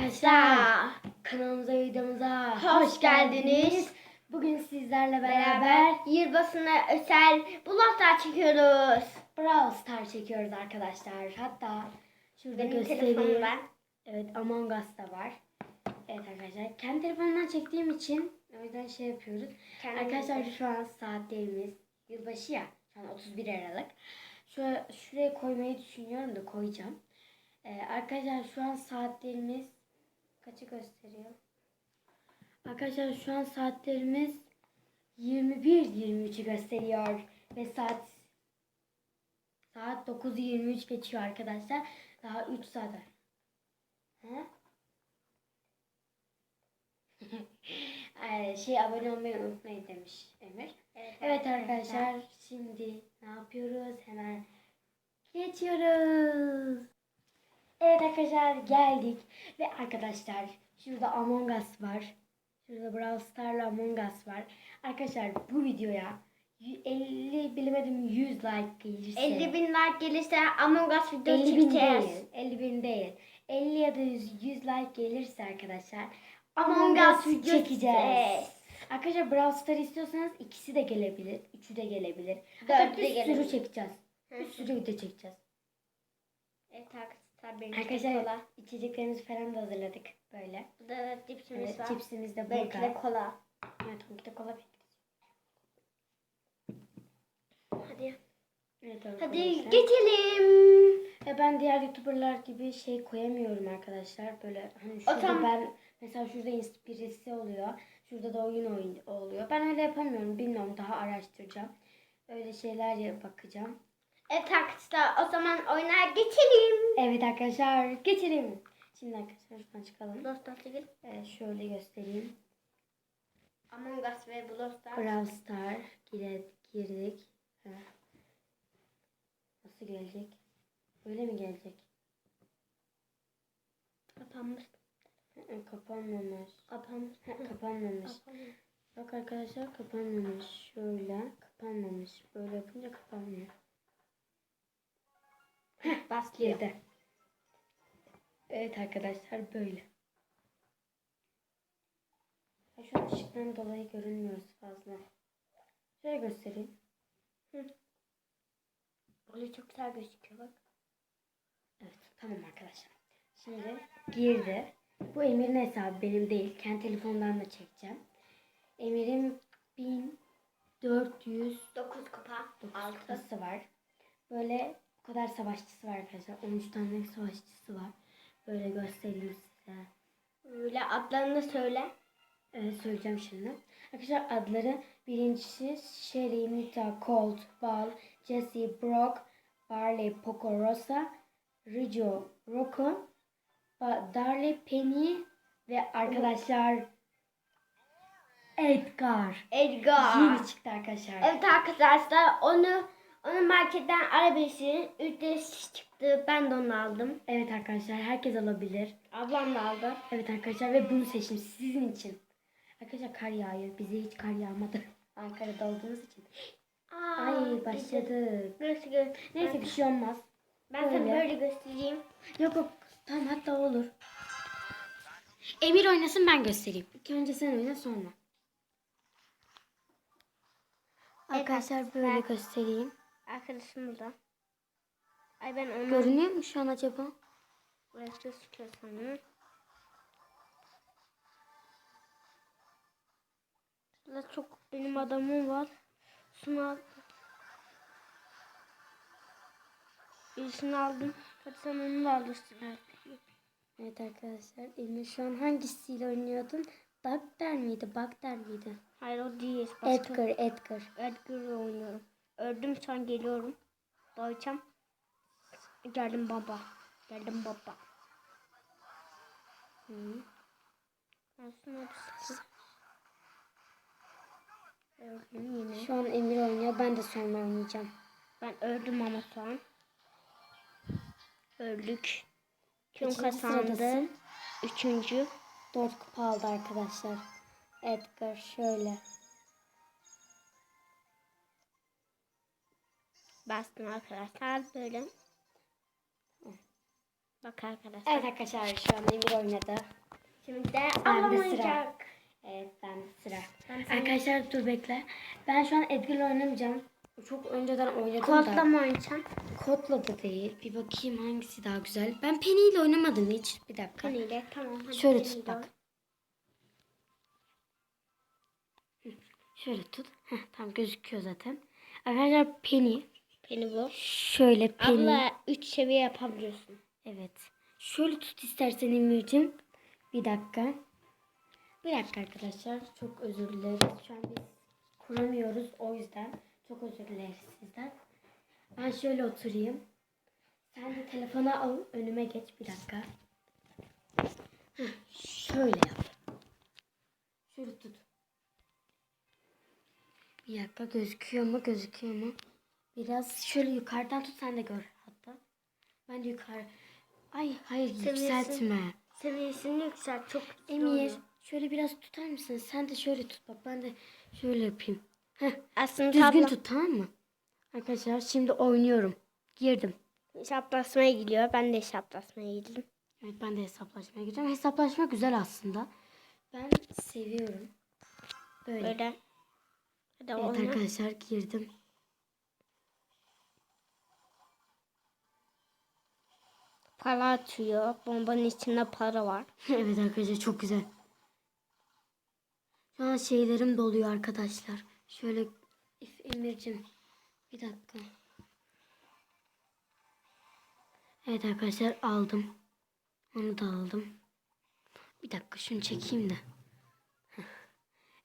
arkadaşlar. Kanalımıza videomuza hoş geldiniz. Bugün sizlerle beraber yılbaşına özel bloklar çekiyoruz. Brawl Star çekiyoruz arkadaşlar. Hatta şurada Benim göstereyim. var. Evet Among Us da var. Evet arkadaşlar. Kendi telefonumdan çektiğim için o yüzden şey yapıyoruz. Kendi arkadaşlar bilgisayar. şu an saatlerimiz yılbaşı ya. Şu an 31 Aralık. Şuraya, şuraya koymayı düşünüyorum da koyacağım. Ee, arkadaşlar şu an saatlerimiz kaçı gösteriyor? Arkadaşlar şu an saatlerimiz 21-23'ü gösteriyor. Ve saat saat 9.23 geçiyor arkadaşlar. Daha 3 saat var. He? Ee, şey abone olmayı unutmayın demiş Emir. Evet arkadaşlar şimdi ne yapıyoruz? Hemen geçiyoruz. Evet arkadaşlar geldik ve arkadaşlar şurada Among Us var. Şurada Brawl Star'la Among Us var. Arkadaşlar bu videoya y- 50 bilemedim 100 like gelirse 50 bin like gelirse Among Us 50 videosu bin çekeceğiz. değil 50 bin değil 50 ya da 100, 100 like gelirse arkadaşlar Among Us videosu çekeceğiz. Arkadaşlar Brawl Star istiyorsanız ikisi de gelebilir. Üçü de gelebilir. Dördü Hatta de bir sürü gelebilir. çekeceğiz. Hı. Bir sürü video çekeceğiz. Evet arkadaşlar benim Arkadaşlar kola. içeceklerimizi falan da hazırladık böyle. Burada da cipsimiz Evet, var. cipsimiz de Belki de burada. kola. Evet, tabii ki de kola. Hadi. Evet, Hadi arkadaşlar. geçelim. Ve ben diğer YouTuber'lar gibi şey koyamıyorum arkadaşlar. Böyle hani şurada zaman- ben mesela şurada birisi oluyor. Şurada da oyun oyun oluyor. Ben öyle yapamıyorum. Bilmiyorum daha araştıracağım. Öyle şeyler ya- bakacağım. Evet arkadaşlar o zaman oyuna geçelim. Evet arkadaşlar geçelim. Şimdi arkadaşlar şuradan çıkalım. Dostlar çekelim. Ee, şöyle göstereyim. Among Us ve Blostar. Brawl Star girdik. girdik. Heh. Nasıl gelecek? Böyle mi gelecek? Kapanmış. Kapanmamış. Kapanmış. Kapanmamış. Kapanmış. Bak arkadaşlar kapanmamış. Şöyle kapanmamış. Böyle yapınca kapanmıyor. Başlıyor. Girdi. Evet arkadaşlar böyle. Şu an ışıktan dolayı görünmüyoruz fazla. Şöyle göstereyim. Böyle çok güzel gözüküyor bak. Evet tamam arkadaşlar. Şimdi girdi. Bu Emir'in hesabı benim değil. Kendi telefondan da çekeceğim. Emir'in 1400 9 kupa. 6. kupası var. Böyle kadar savaşçısı var arkadaşlar. 13 tane savaşçısı var. Böyle göstereyim size. Böyle adlarını söyle. Ee, söyleyeceğim şimdi. Arkadaşlar adları birincisi Sherry, Nita, Colt, Bal, Jesse, Brock, Barley, Poco, Rosa, Rijo, Rocco, Darley, Penny ve arkadaşlar Edgar. Edgar. Yeni çıktı arkadaşlar. Evet arkadaşlar onu onu marketten alabilirsiniz. Ücretsiz çıktı. Ben de onu aldım. Evet arkadaşlar herkes alabilir. Ablam da aldı. Evet arkadaşlar ve bunu seçtim sizin için. Arkadaşlar kar yağıyor. Bize hiç kar yağmadı. Ankara'da olduğumuz için. Aa, Ay başladık. Göster, gö- Neyse bir şey olmaz. ben sana böyle. böyle göstereyim. Yok yok. Tamam hatta olur. Emir oynasın ben göstereyim. İlk önce sen oyna sonra. Arkadaşlar böyle göstereyim. Arkadaşım burada. Ay ben onu Görünüyor mu şu an acaba? burası sıkıyor sanırım. Burada çok benim adamım var. Şunu. Birisini aldım. Hadi sen onu da alırsın. Evet arkadaşlar Emir şu an hangisiyle oynuyordun? Bagder miydi? Bagder miydi? Hayır o değil. Başka. Edgar, Edgar. Edgar'la oynuyorum. Öldüm an geliyorum. Doğacağım. Geldim baba. Geldim baba. Hı. Aslında Öldüm yine. Şu an Emir oynuyor. Ben de sonra oynayacağım. Ben öldüm ama şu an. Öldük. Kim Kaçıncı kazandı? sıradasın? Üçüncü. 4 kupa aldı arkadaşlar. Edgar şöyle. Bastım arkadaşlar böyle. Bak arkadaşlar. Evet arkadaşlar şu an Emir oynadı. Şimdi de ablam sıra. Evet ben sıra. Ben sana- Arkadaşlar dur bekle. Ben şu an Edgar'la oynamayacağım. Çok önceden oynadım Kodla da. mı oynayacağım? Kodla da değil. Bir bakayım hangisi daha güzel. Ben Penny ile oynamadım hiç. Bir dakika. Kaniyle tamam. Hadi Şöyle Penny tut ile bak. Şöyle tut. Heh, tam gözüküyor zaten. Arkadaşlar Penny. Penny bu. Şöyle Penny. Abla 3 seviye yapabiliyorsun. Evet. Şöyle tut istersen Emir'cim. Bir dakika. Bir dakika arkadaşlar. Çok özür dileriz. Şu an biz kuramıyoruz. O yüzden çok özür dileriz sizden. Ben şöyle oturayım. Sen de telefonu al. Önüme geç. Bir dakika. Heh, şöyle yap. Şöyle tut. Bir dakika gözüküyor mu? Gözüküyor mu? Biraz şöyle yukarıdan tut sen de gör hatta. Ben de yukarı. Ay hayır Seviyesi- yükseltme. Seviyesini yükselt. Çok güzel Emir oluyor. şöyle biraz tutar mısın? Sen de şöyle tut bak ben de şöyle yapayım. Heh, Aslında düzgün abla tut tamam mı? Arkadaşlar şimdi oynuyorum. Girdim. hesaplaşmaya gidiyor. Ben de hesaplaşmaya girdim. Evet ben de hesaplaşmaya gireceğim. Hesaplaşma güzel aslında. Ben seviyorum. Böyle. Böyle. Hadi Evet oyna. arkadaşlar girdim. Para atıyor. Bombanın içinde para var. evet arkadaşlar çok güzel. Şu an şeylerim doluyor arkadaşlar. Şöyle Emir'cim bir dakika. Evet arkadaşlar aldım. Onu da aldım. Bir dakika şunu çekeyim de.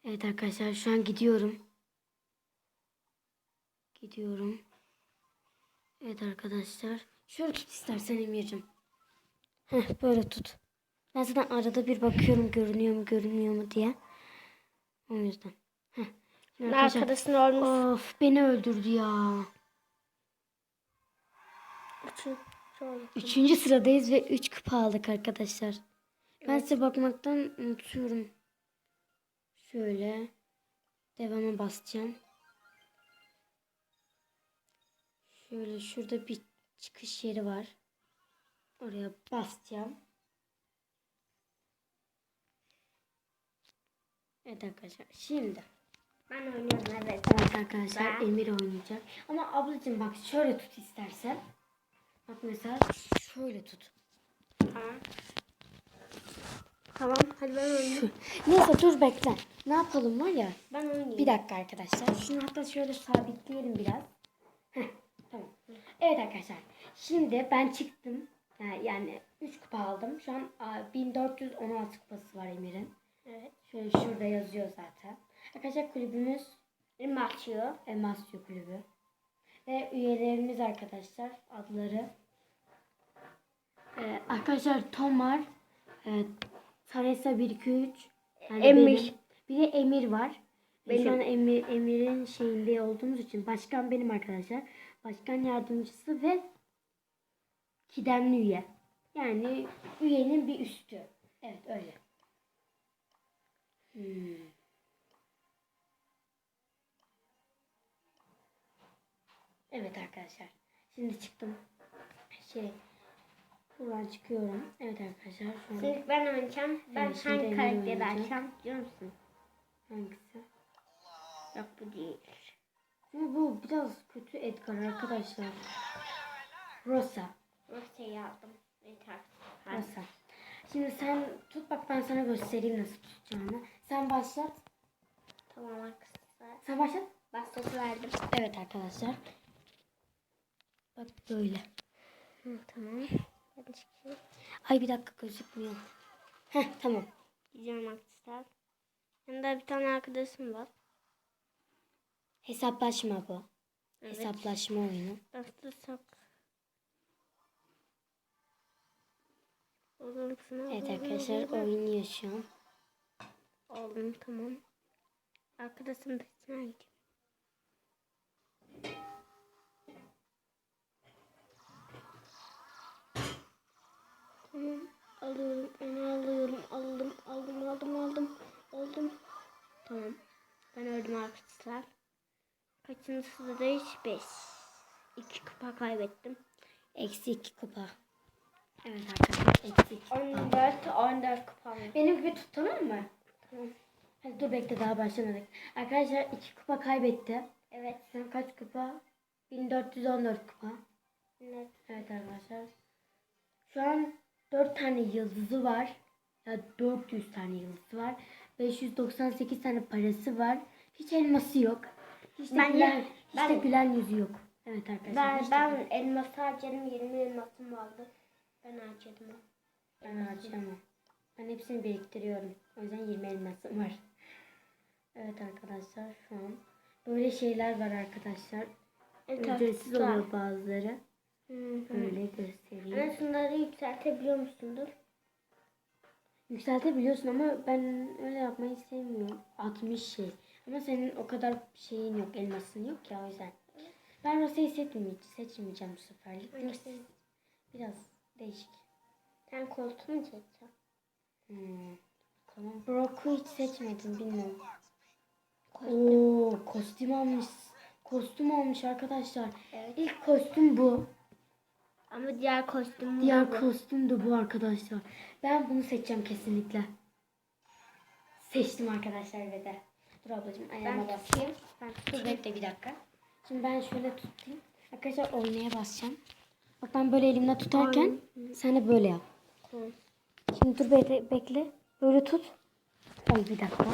Evet arkadaşlar şu an gidiyorum. Gidiyorum. Evet arkadaşlar. Şöyle tut istersen Emir'cim. Heh, böyle tut. Ben zaten arada bir bakıyorum görünüyor mu görünmüyor mu diye. O yüzden. Heh. Arkadaşın olmuş. Of beni öldürdü ya. Üçün. Şöyle. Üçüncü sıradayız ve üç kupa aldık arkadaşlar. Ben size bakmaktan unutuyorum. Şöyle. Devama basacağım. Şöyle şurada bir çıkış yeri var. Oraya basacağım. Evet arkadaşlar şimdi. Ben oynuyorum evet. Evet arkadaşlar Ben- Emir oynayacak. Ama ablacığım bak şöyle tut istersen. Bak mesela şöyle tut. Tamam. Tamam. Hadi ben oynayayım. Neyse dur bekle. Ne yapalım var ya. Ben oynayayım. Bir dakika arkadaşlar. Şunu hatta şöyle sabitleyelim biraz. Heh, tamam. Evet arkadaşlar. Şimdi ben çıktım. Yani- Yani 3 kupa aldım. Şu an aa, 1416 kupası var Emir'in. Evet. Şöyle şurada yazıyor zaten. Arkadaşlar kulübümüz Elim atıyor. Emasyo Kulübü. Ve üyelerimiz arkadaşlar adları. Ee, arkadaşlar Tom var. Ee, Teresa 123. Yani Emir. benim. Bir de Emir var. Ee, Şu Benim. an Emir, Emir'in şeyinde olduğumuz için başkan benim arkadaşlar. Başkan yardımcısı ve kidemli üye. Yani üyenin bir üstü. Evet öyle. Hmm. Evet arkadaşlar. Şimdi çıktım. Şey buradan çıkıyorum. Evet arkadaşlar. Şu an Şimdi ben oynayacağım. Ben Evet, hangi karakteri açacağım biliyor musun? hangisi? Yok bu değil. Bu, bu biraz kötü Edgar arkadaşlar. Rosa. Rosya'yı aldım. Yeter. Hadi. Rosa. Şimdi sen tut bak ben sana göstereyim nasıl tutacağını. Sen başlat. Tamam arkadaşlar. Sen başlat. Bastası verdim. Evet arkadaşlar. Bak böyle. Hı, tamam. Ay bir dakika gözükmüyor. Heh tamam. Gidiyorum arkadaşlar. Yanında bir tane arkadaşım var. Hesaplaşma bu. Evet. Hesaplaşma oyunu. Bastırsak. Oğlum şunu Evet alalım, arkadaşlar oynuyor şu an. Aldım tamam. Arkadaşım peşine gidiyor. Tamam alıyorum onu alıyorum aldım aldım aldım aldım aldım. Tamam ben öldüm arkadaşlar. Kaçıncı sıradayız? 5. 2 kupa kaybettim. Eksi iki kupa. Evet arkadaşlar eksik. 14, 14 kupam. Benim gibi tut tamam mı? Tamam. Hadi dur bekle daha başlamadık. Arkadaşlar iki kupa kaybetti. Evet. Sen kaç kupa? 1414 kupa. evet. Evet arkadaşlar. Şu an 4 tane yıldızı var. Ya 400 tane yıldızı var. 598 tane parası var. Hiç elması yok. Hiç de, Ben- gülen, hiç de ben- gülen yüzü yok. Evet arkadaşlar. Ben, hiç de ben elması harcadım. 20 elmasım vardı. Ben harcadım. ben harcayamam. Ben hepsini biriktiriyorum. O yüzden 20 elmasım var. Evet arkadaşlar şu an böyle şeyler var arkadaşlar. Ücretsiz oluyor bazıları. Hı hı. Böyle göstereyim. Ben şunları yükseltebiliyor musundur? Yükseltebiliyorsun ama ben öyle yapmayı sevmiyorum. 60 şey. Ama senin o kadar şeyin yok, elmasın yok ya o yüzden. Ben Rosa'yı seçmeyeceğim, seçmeyeceğim bu seferlik. Biraz değişik. Sen koltuğu mu çekeceksin? Hmm. Tamam. Brock'u hiç seçmedim bilmiyorum. Oo, kostüm almış. Kostüm almış arkadaşlar. Evet. İlk kostüm bu. Ama diğer kostüm Diğer bu. kostüm de bu arkadaşlar. Ben bunu seçeceğim kesinlikle. Seçtim arkadaşlar ve de. Dur ablacığım ayağıma Ben bas. tutayım. Ben Dur tutayım. bekle bir dakika. Şimdi ben şöyle tutayım. Arkadaşlar oynaya basacağım. Bak ben böyle elimle tutarken sen de böyle yap. Tamam. Şimdi dur bekle. bekle. Böyle tut. Ay bir dakika.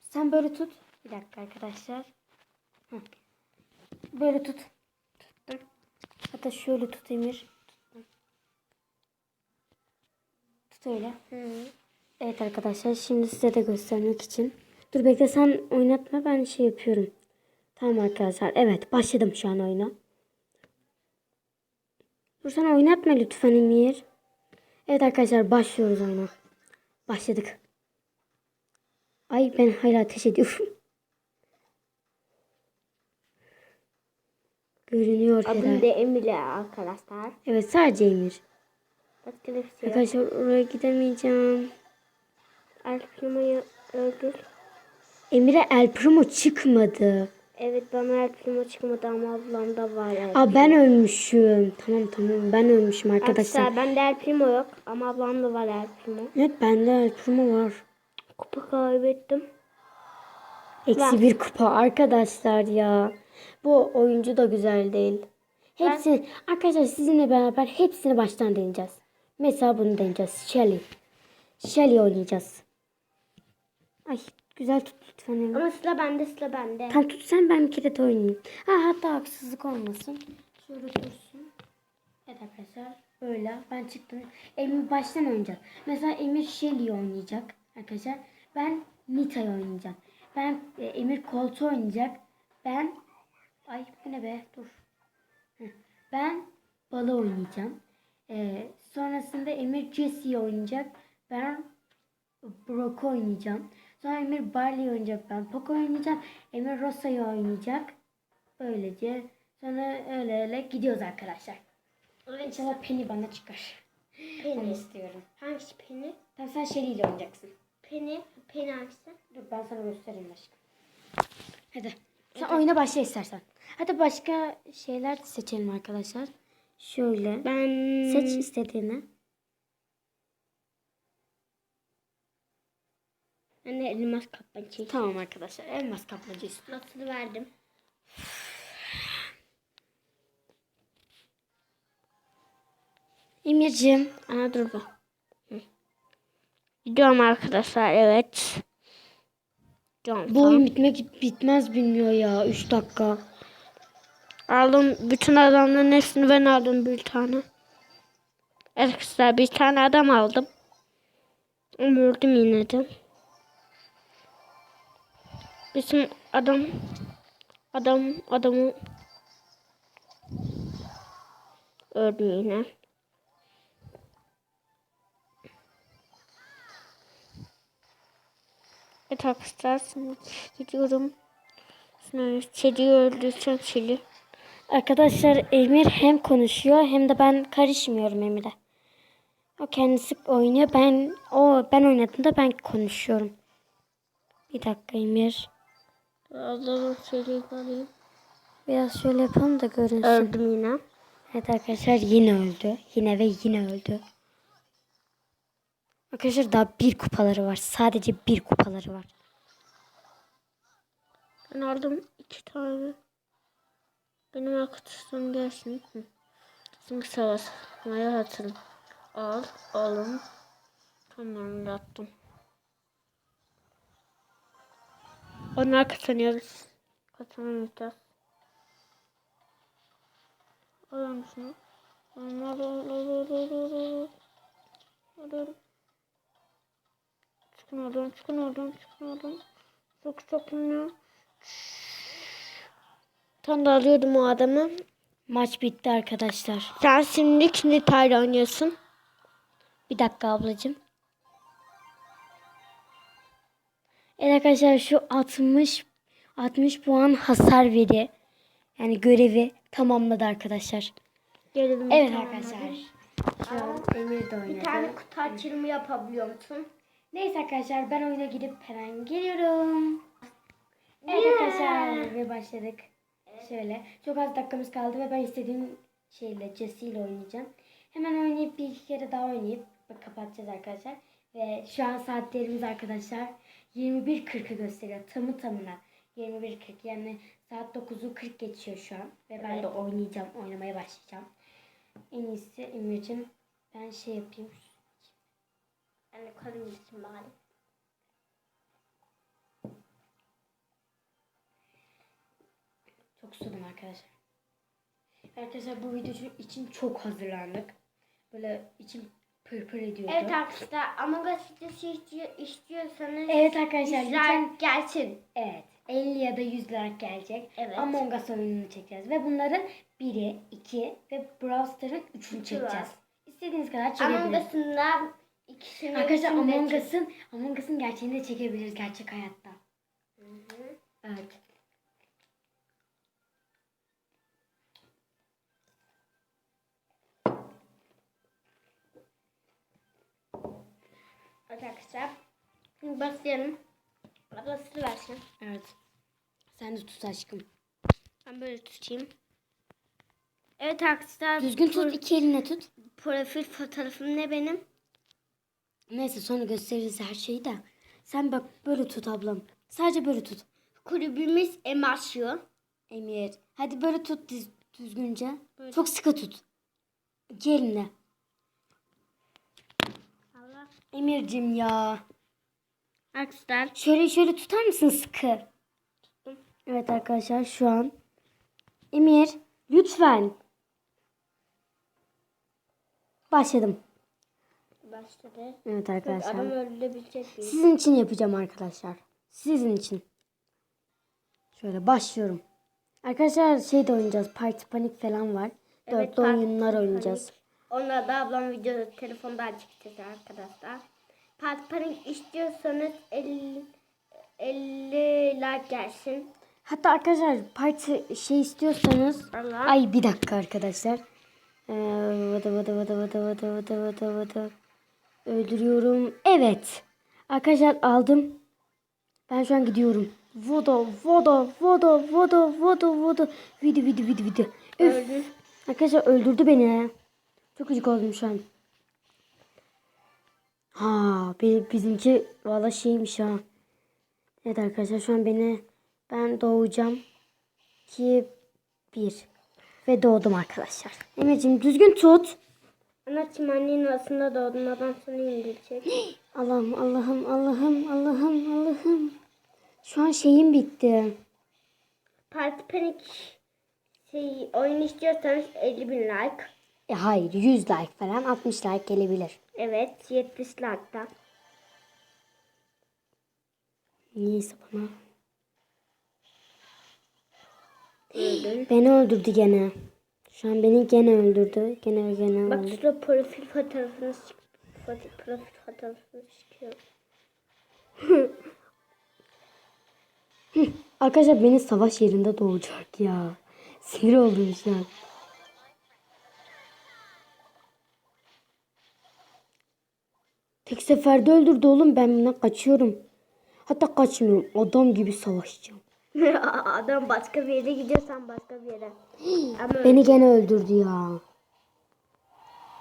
Sen böyle tut. Bir dakika arkadaşlar. Hı. Böyle tut. Tuttum. Hatta şöyle tut Emir. Tuttum. Tut öyle. Hı. Evet arkadaşlar şimdi size de göstermek için. Dur bekle sen oynatma ben şey yapıyorum. Tamam arkadaşlar evet başladım şu an oyuna. Dur sen oynatma lütfen Emir. Evet arkadaşlar başlıyoruz oyuna. Başladık. Ay ben hala ateş ediyorum. Görünüyor Adım herhalde. da Emile arkadaşlar. Evet sadece Emir. Başka da bir şey yok. Arkadaşlar oraya gidemeyeceğim. El Primo'yu öldür. Emir'e El Primo çıkmadı. Evet bana El Primo çıkmadı ama ablamda var. El Aa ben ölmüşüm. Tamam tamam ben ölmüşüm arkadaşlar. Arkadaşlar bende El Primo yok ama ablamda var El Primo. Evet bende El Primo var. Kupa kaybettim. Eksi Ver. bir kupa arkadaşlar ya. Bu oyuncu da güzel değil. Hepsi arkadaşlar sizinle beraber hepsini baştan deneyeceğiz. Mesela bunu deneyeceğiz. Shelly. Shelly oynayacağız. Ay güzel tut lütfen. Emir. Ama sıra bende sıra bende. Tam tutsan ben bir kere de oynayayım. Ha, hatta haksızlık olmasın. Şöyle dursun. Evet arkadaşlar böyle ben çıktım. Emir baştan oynayacak. Mesela Emir Shelly oynayacak arkadaşlar. Ben Nita'yı oynayacağım. Ben e, Emir Colt'u oynayacak. Ben ay bu ne be dur. Ben Balı oynayacağım. Ee, sonrasında Emir Jesse'yi oynayacak. Ben Brock oynayacağım. Sonra Emir Barley oynayacak. Ben Poco oynayacağım. Emir Rosa'yı oynayacak. Böylece sonra öyle öyle gidiyoruz arkadaşlar. İnşallah Penny bana çıkar. Onu Penny. istiyorum. Hangisi Penny? Tamam sen Shelly ile oynayacaksın. Penny. Penny hangisi? Dur ben sana göstereyim aşkım. Hadi. Sen oyuna başla istersen. Hadi başka şeyler seçelim arkadaşlar. Şöyle. Ben... Seç istediğini. De elmas çekeyim. Tamam arkadaşlar. Elmas istiyorum. Nasıl verdim? Emir'cim. Aa dur bu. Gidiyorum arkadaşlar evet. Gidiyorum. Bu oyun bitmek bitmez bilmiyor ya. 3 dakika. Aldım bütün adamların hepsini ben aldım bir tane. Arkadaşlar bir tane adam aldım. Öldüm yine de. Bizim adam adam adamı öldüm yine. Evet arkadaşlar şimdi gidiyorum. Şimdi Çeliği öldürsem Çeli. Arkadaşlar Emir hem konuşuyor hem de ben karışmıyorum Emir'e. O kendisi oynuyor. Ben o ben oynadığımda ben konuşuyorum. Bir dakika Emir. Allah'ım Çeliği alayım. Biraz şöyle yapalım da görünsün. Öldüm yine. Evet arkadaşlar yine öldü. Yine ve yine öldü. Arkadaşlar daha bir kupaları var. Sadece bir kupaları var. Ben aldım iki tane. Benim arkadaşlarım gelsin. Hı. Çünkü savaşmaya hatırım. Al, alın. Tamam yaptım. Onlar kazanıyoruz. Kazanamayacağız. Alın şunu. Al, al. Çıkın oradan, çıkın oradan, çıkın oradan. Çok çok ünlü. Tam da alıyordum o adamı. Maç bitti arkadaşlar. Sen şimdi Kinita'yla oynuyorsun. Bir dakika ablacığım. Evet arkadaşlar şu 60 60 puan hasar veri yani görevi tamamladı arkadaşlar. Gelelim. Evet arkadaşlar. Şu an Emir de oynadı. Bir tane kutu açılımı yapabiliyor musun? Neyse arkadaşlar ben oyuna gidip hemen geliyorum. Evet Yeah. arkadaşlar ve başladık. Şöyle çok az dakikamız kaldı ve ben istediğim şeyle Jesse ile oynayacağım. Hemen oynayıp bir iki kere daha oynayıp kapatacağız arkadaşlar. Ve şu an saatlerimiz arkadaşlar 21.40'ı gösteriyor tamı tamına. 21.40 yani saat 9'u 40 geçiyor şu an. Ve ben de oynayacağım, oynamaya başlayacağım. En iyisi Emir'cim ben şey yapayım. De kolayım için bari. Çok susadım arkadaşlar. Arkadaşlar bu video için çok hazırlandık. Böyle içim pırpır ediyordu. Evet arkadaşlar Among Us videosu istiyor, istiyorsanız Evet arkadaşlar lütfen gelsin. evet 50 ya da 100 like gelecek. Evet. Among Us oyununu çekeceğiz. Ve bunların biri, iki ve Brawl Stars'ın üçünü Üçü çekeceğiz. İstediğiniz kadar Among çekebiliriz. Us'ından ikisini Arkadaşlar ikisini de Among Us'ın Among Us'ın gerçeğini de çekebiliriz gerçek hayatta. Hı hı. Evet. Arkadaşlar. Şimdi başlayalım. Ablası versin. Evet. Sen de tut aşkım. Ben böyle tutayım. Evet arkadaşlar. Düzgün tut iki eline tut. Profil fotoğrafım ne benim? Neyse sonra gösteririz her şeyi de. Sen bak böyle tut ablam. Sadece böyle tut. Kulübümüz Emasyo. Emir. Hadi böyle tut düz, düzgünce. Böyle. Çok sıkı tut. İki eline. Emir'cim ya. Arkadaşlar Şöyle şöyle tutar mısın sıkı? Evet arkadaşlar şu an. Emir lütfen. Başladım. başladı. Evet Adam arkadaşlar. öldürebilecek miyim? Sizin için yapacağım arkadaşlar. Sizin için. Şöyle başlıyorum. Arkadaşlar şey de oynayacağız. Party Panic falan var. Evet, Dörtlü oyunlar oynayacağız. Onunla da ablam videoda telefondan çekeceğiz arkadaşlar. Panic istiyorsanız 50, 50 like gelsin. Hatta arkadaşlar parti şey istiyorsanız Allah. ay bir dakika arkadaşlar. Ee, vada vada vada vada vada vada vada vada. Öldürüyorum. Evet. Arkadaşlar aldım. Ben şu an gidiyorum. Voda voda voda voda voda. Video video video video. Üf. Öldü. Arkadaşlar öldürdü beni. Çok gıcık oldum şu an. Ha bi- bizimki valla şeymiş ha. Evet arkadaşlar şu an beni ben doğacağım. 2 1 ve doğdum arkadaşlar. Emir'cim düzgün tut. Anacığım annenin arasında doğdum. Adam seni indirecek. Allah'ım Allah'ım Allah'ım Allah'ım Allah'ım. Şu an şeyim bitti. Part Panic şey, oyun istiyorsanız 50 bin like. E, hayır 100 like falan 60 like gelebilir. Evet 70 like'da. Neyse bana. Öldün. Beni öldürdü gene. Şu an beni gene öldürdü. Gene gene Bak öldürdü. şurada profil fotoğrafını foto, profil fotoğrafını çıkıyor. Arkadaşlar beni savaş yerinde doğacak ya. Sinir oldum şu an. Tek seferde öldürdü oğlum ben bundan kaçıyorum. Hatta kaçmıyorum. Adam gibi savaşacağım. Adam başka bir yere gidiyorsan başka bir yere. Ama Beni gene öldürdü ya.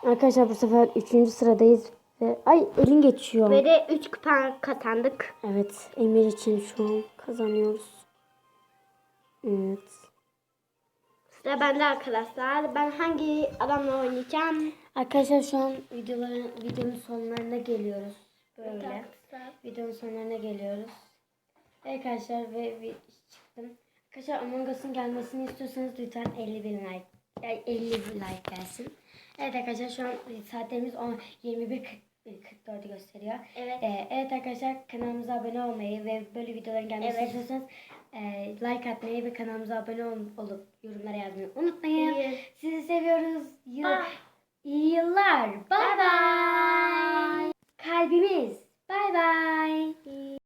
Arkadaşlar bu sefer 3. sıradayız. Ve, ay elin geçiyor. Ve de 3 kupa kazandık. Evet Emir için şu an kazanıyoruz. Evet. Sıra bende arkadaşlar. Ben hangi adamla oynayacağım? Arkadaşlar şu an videoların videonun sonlarına geliyoruz. Böyle. Arkadaşlar. Videonun sonlarına geliyoruz. Evet arkadaşlar ve çıktım. Arkadaşlar Among Us'ın gelmesini istiyorsanız lütfen 50 bin like. Yani 50 bin like gelsin. Evet arkadaşlar şu an saatlerimiz 10, 21 44'ü gösteriyor. Evet. Ee, evet arkadaşlar kanalımıza abone olmayı ve böyle videoların gelmesini Evet. istiyorsanız like atmayı ve kanalımıza abone ol- olup yorumlara yazmayı unutmayın. İyi. Sizi seviyoruz. Yıl- Bye. İyi yıllar. Bye Bye bye. Kalbimiz. Bye bye.